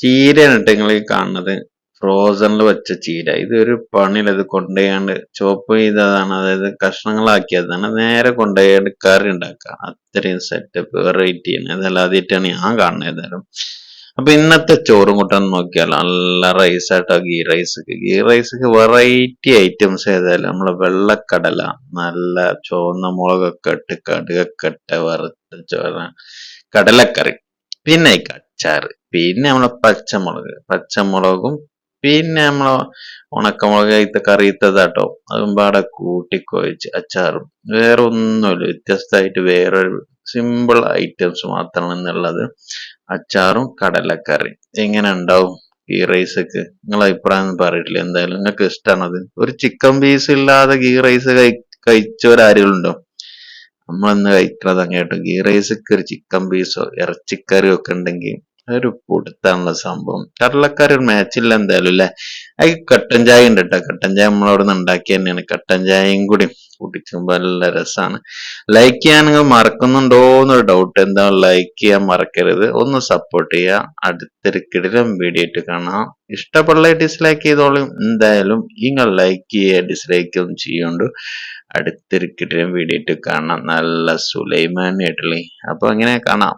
ചീരയാണ് കേട്ടോ നിങ്ങൾ ഈ കാണുന്നത്. ഫ്രോസണിൽ വെച്ച ചീര. ഇതൊരു പണിയില്ല. കൊണ്ടുപോയാണ്ട് ചോപ്പ് ചെയ്തതാണ്. അതായത് കഷ്ണങ്ങളാക്കിയതാണ്. നേരെ കൊണ്ടുപോയാണ്ട് കറി ഉണ്ടാക്കുക. അത്രയും സെറ്റപ്പ് വെറൈറ്റി ആണ്. അതല്ലാതിട്ടാണ് ഞാൻ കാണുന്നത് ഏതായാലും. അപ്പൊ ഇന്നത്തെ ചോറും കൂട്ടാൻ നോക്കിയാൽ നല്ല റൈസ് ആട്ടോ ghee rice ghee rice variety items ഏതായാലും. നമ്മളെ വെള്ളക്കടല നല്ല ചുവന്ന മുളകൊക്കെ ഇട്ട് കടുകൊക്കെ ഇട്ട് വറുത്ത ചോറ കടലക്കറി. പിന്നെ അച്ചാറ്. പിന്നെ നമ്മളെ പച്ചമുളക്. പച്ചമുളകും പിന്നെ നമ്മളെ ഉണക്കമുളക് ഇത്ത കറിയിത്തതാട്ടോ അതും പാടെ കൂട്ടിക്കൊഴിച്ച് അച്ചാറും. വേറെ ഒന്നുമില്ല. വ്യത്യസ്തമായിട്ട് വേറൊരു സിമ്പിൾ ഐറ്റംസ് മാത്രമാണ് എന്നുള്ളത്. അച്ചാറും കടലക്കറി എങ്ങനെ ഉണ്ടാവും ഗീ റൈസൊക്കെ നിങ്ങളെ അഭിപ്രായം ഒന്നും പറയിട്ടില്ല എന്തായാലും നിങ്ങൾക്ക് ഇഷ്ടമാണത് ഒരു ചിക്കൻ പീസ് ഇല്ലാതെ ഗീ റൈസ് കഴി കഴിച്ചവരാരുണ്ടോ? നമ്മളെന്ന് കഴിക്കണത് അങ്ങോട്ട് ഗീ റൈസൊക്കെ ഒരു ചിക്കൻ പീസോ ഇറച്ചിക്കറിയോ ഒക്കെ ഉണ്ടെങ്കിൽ ഒരു കൊടുത്താണുള്ള സംഭവം. കടലക്കാർ ഒരു മാച്ചില്ല എന്തായാലും അല്ലെ അത് കട്ടൻ ചായ ഉണ്ട് കേട്ടോ കട്ടൻ ചായ നമ്മളവിടെ നിന്ന് ഉണ്ടാക്കി തന്നെയാണ്. കട്ടൻ ചായയും കൂടി കുടിക്കുമ്പോൾ നല്ല രസമാണ് ലൈക്ക് ചെയ്യാൻ നിങ്ങൾ മറക്കുന്നുണ്ടോ എന്നൊരു ഡൗട്ട് എന്താ? ലൈക്ക് ചെയ്യാൻ മറക്കരുത്. ഒന്ന് സപ്പോർട്ട് ചെയ്യുക. അടുത്തൊരു കിടിലം വീഡിയോ ആയിട്ട് കാണാം. ഇഷ്ടപ്പെടല ഡിസ്ലൈക്ക് ചെയ്തോളും. എന്തായാലും നിങ്ങൾ ലൈക്ക് ചെയ്യുക ഡിസ്ലൈക്ക് ഒന്നും ചെയ്യുന്നുണ്ട് അടുത്തൊരു കിടിലം വീഡിയോ ആയിട്ട് കാണാം. നല്ല സുലൈമാൻ ആയിട്ടുള്ള. അപ്പൊ അങ്ങനെ കാണാം.